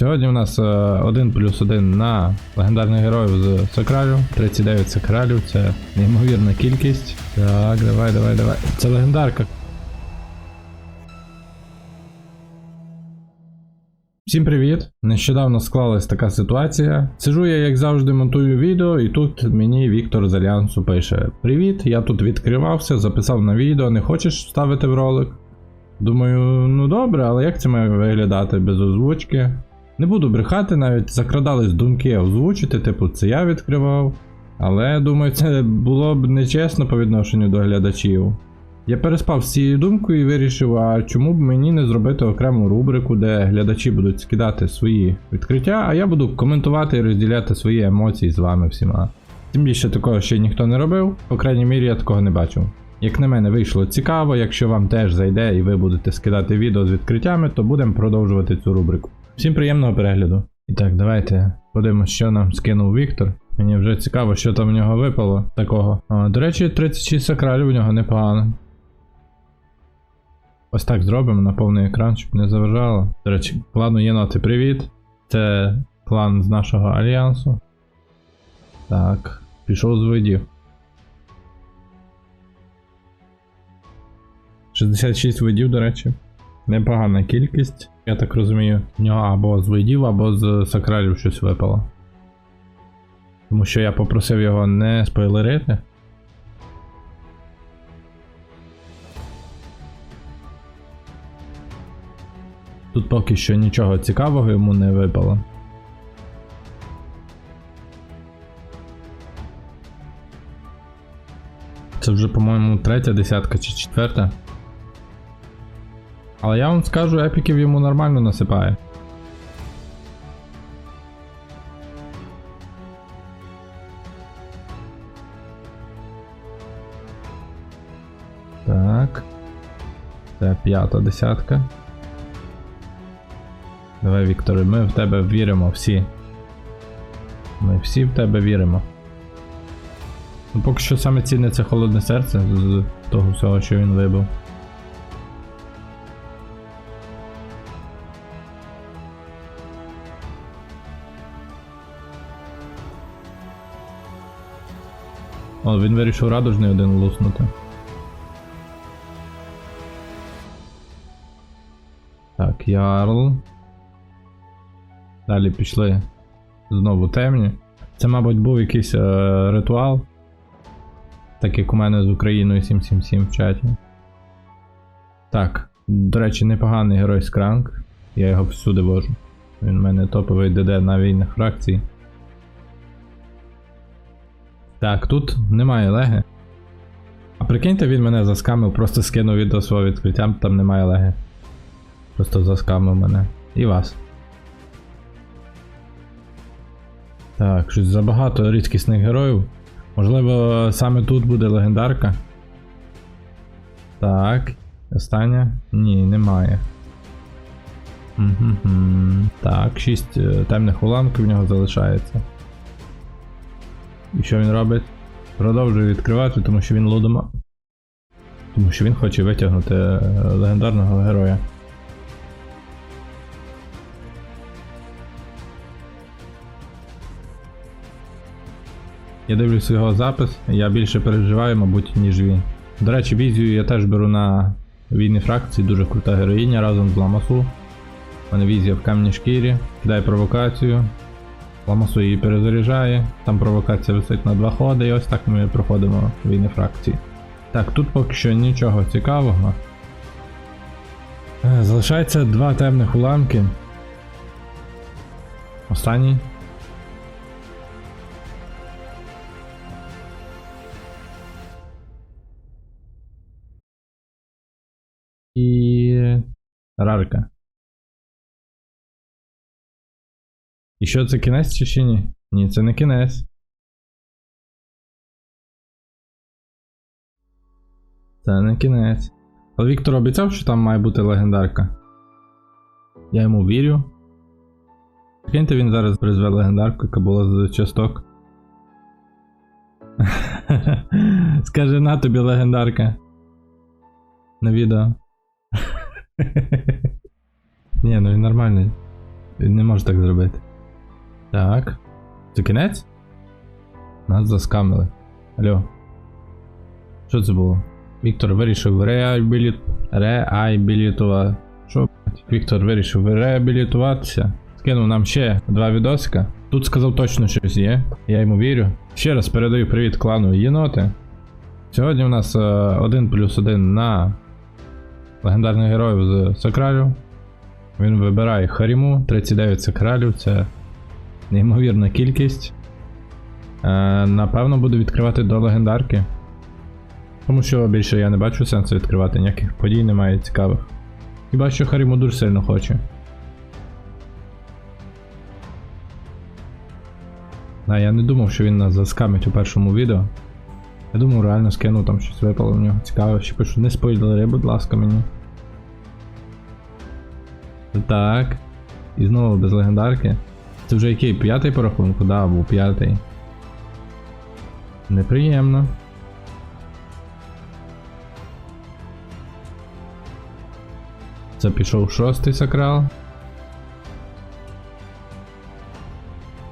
Сьогодні у нас 1 плюс 1 на легендарних героїв з Сакралю. 39 Сакралів, це неймовірна кількість. Так, давай, давай, давай. Це легендарка. Всім привіт! Нещодавно склалась така ситуація. Сижу я, як завжди, монтую відео, і тут мені Віктор з Альянсу пише: Привіт, я тут відкривався, записав на відео, не хочеш вставити в ролик? Думаю, ну добре, але як це має виглядати без озвучки? Не буду брехати, навіть закрадались думки озвучити, типу, це я відкривав. Але думаю, це було б нечесно по відношенню до глядачів. Я переспав з цією думкою і вирішив, а чому б мені не зробити окрему рубрику, де глядачі будуть скидати свої відкриття, а я буду коментувати і розділяти свої емоції з вами всіма. Тим більше такого ще ніхто не робив, по крайній мірі я такого не бачив. Як на мене вийшло цікаво, якщо вам теж зайде і ви будете скидати відео з відкриттями, то будемо продовжувати цю рубрику. Всім приємного перегляду. І так, давайте подивимося, що нам скинув Віктор. Мені вже цікаво, що там в нього випало такого. А, до речі, 36 сакралів у нього непогано. Ось так зробимо на повний екран, щоб не заважало. До речі, клану єноти, привіт. Це клан з нашого альянсу. Так, пішов з видів. 66 видів, до речі. Непогана кількість. Я так розумію, в нього або з видів, або з сакралів щось випало. Тому що я попросив його не спойлерити. Тут поки що нічого цікавого йому не випало. Це вже, по-моєму, третя десятка чи четверта. Але я вам скажу, епіків йому нормально насипає. Так. Це п'ята десятка. Давай, Вікторе, ми в тебе віримо всі. Ми всі в тебе віримо. Ну, поки що саме цінне це холодне серце з того всього, що він вибив. О, він вирішив радужний один луснути. Так, Ярл. Далі пішли знову темні. Це, мабуть, був якийсь е, ритуал. Так як у мене з Україною 777 в чаті. Так, до речі, непоганий герой Скранк. Я його всюди вожу. Він в мене топовий ДД на війнах фракцій. Так, тут немає леги. А прикиньте, він мене заскамив, просто скинув відео свого відкриття, там немає леги. Просто заскамив мене. І вас. Так, щось забагато рідкісних героїв. Можливо, саме тут буде легендарка. Так. Остання? Ні, немає. Угу. Так, 6 темних уламків в нього залишається. І що він робить? Продовжує відкривати, тому що він лудома. Тому що він хоче витягнути е, легендарного героя. Я дивлюсь його запис, я більше переживаю, мабуть, ніж він. До речі, візію я теж беру на війни фракції, дуже крута героїня разом з Ламасу. У мене візія в кам'яній шкірі, кидає провокацію. Ламасу її перезаряджає, там провокація висить на два ходи, і ось так ми проходимо війни фракції. Так, тут поки що нічого цікавого. Е, Залишається два темних уламки. Останній. І. Рарка. І що це кінець чи ще ні? Ні, це не кінець. Це не кінець. Але Віктор обіцяв, що там має бути легендарка. Я йому вірю. Прикиньте, він зараз призве легендарку, яка була з часток. Скаже на тобі легендарка. На відео. Ні, ну він нормальний. Він не може так зробити. Так. Це кінець? Нас заскамили. Алло. Що це було? Віктор вирішив реабіліт... реабілітувати. Що? Віктор вирішив реабілітуватися. Скинув нам ще два відосика. Тут сказав точно щось є. Я йому вірю. Ще раз передаю привіт клану єноти. Сьогодні у нас 1 плюс 1 на легендарних героїв з Сакралів. Він вибирає Харіму, 39 сакралів, це неймовірна кількість. Е, напевно, буду відкривати до легендарки. Тому що більше я не бачу сенсу відкривати, ніяких подій немає цікавих. Хіба що Харіму дуже сильно хоче. А я не думав, що він нас заскамить у першому відео. Я думав, реально скинув там щось випало в нього. Цікаво, ще пишу, не спойлери, будь ласка, мені. Так. І знову без легендарки. Це вже який? П'ятий по рахунку? Да, був п'ятий. Неприємно. Це пішов шостий сакрал.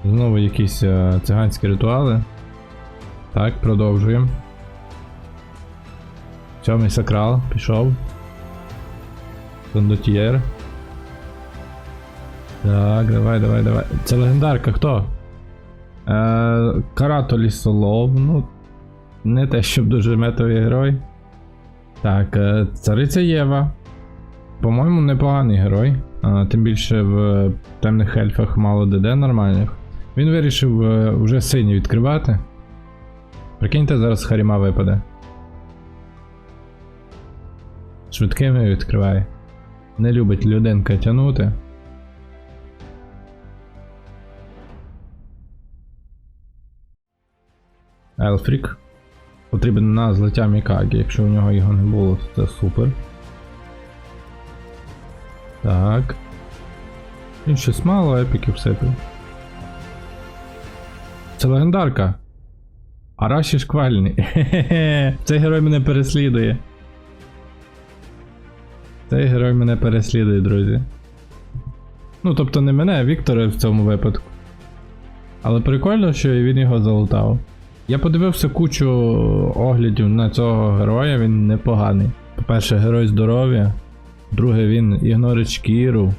Знову якісь е, циганські ритуали. Так, продовжуємо. Сьомий сакрал пішов. Кондотьєр. Так, давай, давай, давай. Це легендарка хто? Е, Карато Лісолов, ну. Не те, щоб дуже метовий герой. Так, е, цариця Єва. По-моєму, непоганий герой. А, тим більше в темних ельфах мало ДД нормальних. Він вирішив е, вже сині відкривати. Прикиньте, зараз Харіма випаде. Швидкими відкриває. Не любить людинка тягнути. Елфрік. Потрібен на злиття Мікагі, якщо у нього його не було, то це супер. Так. Він щось мало епіків сипив. Це легендарка. Араші. Хе-хе-хе. Цей герой мене переслідує. Цей герой мене переслідує, друзі. Ну, тобто не мене, а Віктора в цьому випадку. Але прикольно, що він його залутав. Я подивився кучу оглядів на цього героя, він непоганий. По-перше, герой здоров'я. Друге, він ігнорить шкіру.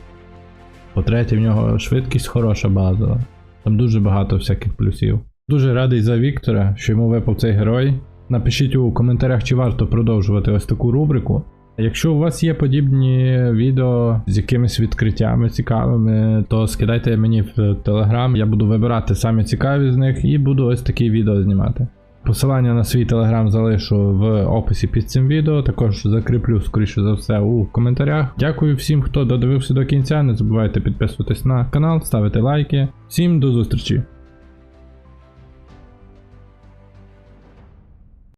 По-третє, в нього швидкість хороша базова. Там дуже багато всяких плюсів. Дуже радий за Віктора, що йому випав цей герой. Напишіть у коментарях, чи варто продовжувати ось таку рубрику. Якщо у вас є подібні відео з якимись відкриттями цікавими, то скидайте мені в телеграм, я буду вибирати самі цікаві з них і буду ось такі відео знімати. Посилання на свій телеграм залишу в описі під цим відео, також закріплю, скоріше за все, у коментарях. Дякую всім, хто додивився до кінця. Не забувайте підписуватись на канал, ставити лайки. Всім до зустрічі!